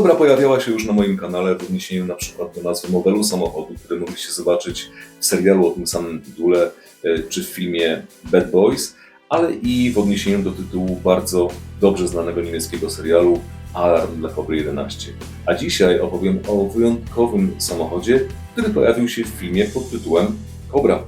Kobra pojawiała się już na moim kanale w odniesieniu na przykład do nazwy modelu samochodu, który mogliście zobaczyć w serialu o tym samym tytule, e, czy w filmie Bad Boys, ale i w odniesieniu do tytułu bardzo dobrze znanego niemieckiego serialu Alarm dla Kobry 11. A dzisiaj opowiem o wyjątkowym samochodzie, który pojawił się w filmie pod tytułem Kobra.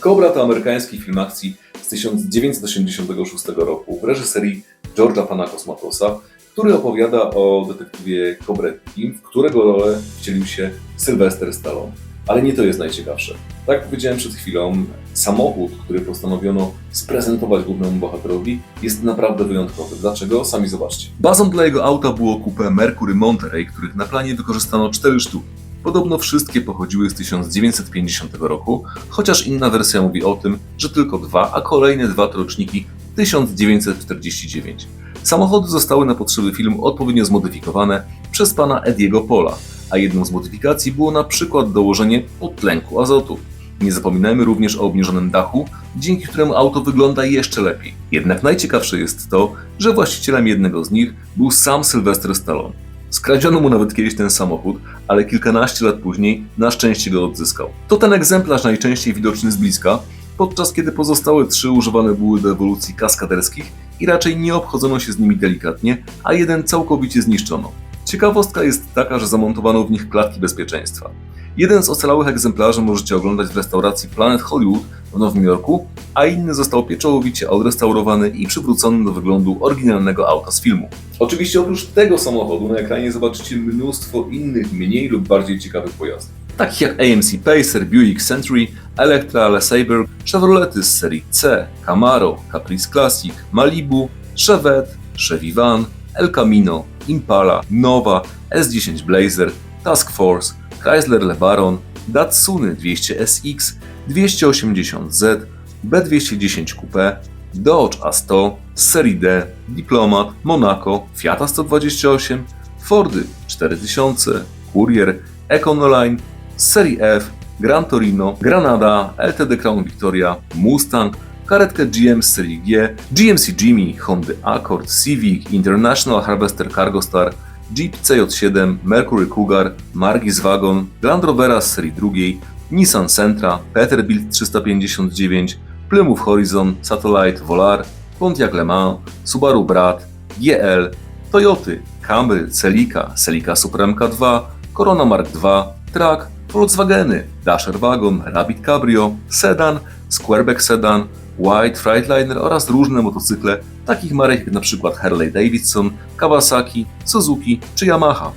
Cobra to amerykański film akcji z 1986 roku w reżyserii George'a Pana Kosmatosa, który opowiada o detektywie Cobretti, w którego rolę wcielił się Sylvester Stallone. Ale nie to jest najciekawsze. Tak jak powiedziałem przed chwilą, samochód, który postanowiono sprezentować głównemu bohaterowi, jest naprawdę wyjątkowy. Dlaczego? Sami zobaczcie. Bazą dla jego auta było kupę Mercury Monterey, których na planie wykorzystano 4 sztuki. Podobno wszystkie pochodziły z 1950 roku, chociaż inna wersja mówi o tym, że tylko dwa, a kolejne dwa to roczniki 1949. Samochody zostały na potrzeby filmu odpowiednio zmodyfikowane przez pana Ediego Pola, a jedną z modyfikacji było na przykład dołożenie podtlenku azotu. Nie zapominajmy również o obniżonym dachu, dzięki któremu auto wygląda jeszcze lepiej. Jednak najciekawsze jest to, że właścicielem jednego z nich był sam Sylvester Stallone. Skradziono mu nawet kiedyś ten samochód, ale kilkanaście lat później na szczęście go odzyskał. To ten egzemplarz najczęściej widoczny z bliska, podczas kiedy pozostałe trzy używane były do ewolucji kaskaderskich i raczej nie obchodzono się z nimi delikatnie, a jeden całkowicie zniszczono. Ciekawostka jest taka, że zamontowano w nich klatki bezpieczeństwa. Jeden z ocalałych egzemplarzy możecie oglądać w restauracji Planet Hollywood w Nowym Jorku, a inny został pieczołowicie odrestaurowany i przywrócony do wyglądu oryginalnego auta z filmu. Oczywiście oprócz tego samochodu na ekranie zobaczycie mnóstwo innych mniej lub bardziej ciekawych pojazdów. Takich jak AMC Pacer, Buick Century, Electra, LeSabre, Chevrolety z serii C, Camaro, Caprice Classic, Malibu, Chevette, Chevy Van, El Camino, Impala, Nova, S10 Blazer, Task Force, Chrysler LeBaron, Datsuny 200SX, 280Z, B210 Coupe, Dodge A100, serii D, Diplomat, Monaco, Fiata 128, Fordy 4000, Courier, Econoline, serii F, Gran Torino, Granada, LTD Crown Victoria, Mustang, karetkę GM z serii G, GMC Jimmy, Honda Accord, Civic, International Harvester Cargo Star, Jeep CJ7, Mercury Cougar, Margis Wagon, Land Rovera z serii drugiej, Nissan Sentra, Peterbilt 359, Plymouth Horizon, Satellite Volar, Pontiac Le Mans, Subaru Brat, GL, Toyoty, Camry, Celica, Celica Super MK2, Corona Mark II, Track, Volkswageny, Dasher Wagon, Rabbit Cabrio, Sedan, Squareback Sedan, White, Freightliner oraz różne motocykle takich marek jak np. Harley Davidson, Kawasaki, Suzuki czy Yamaha.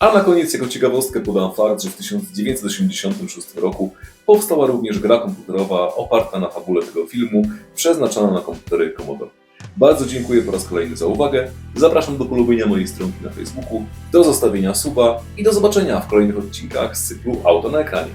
A na koniec jako ciekawostkę podam fakt, że w 1986 roku powstała również gra komputerowa oparta na fabule tego filmu, przeznaczona na komputery Commodore. Bardzo dziękuję po raz kolejny za uwagę. Zapraszam do polubienia mojej stronki na Facebooku, do zostawienia suba i do zobaczenia w kolejnych odcinkach z cyklu Auto na ekranie.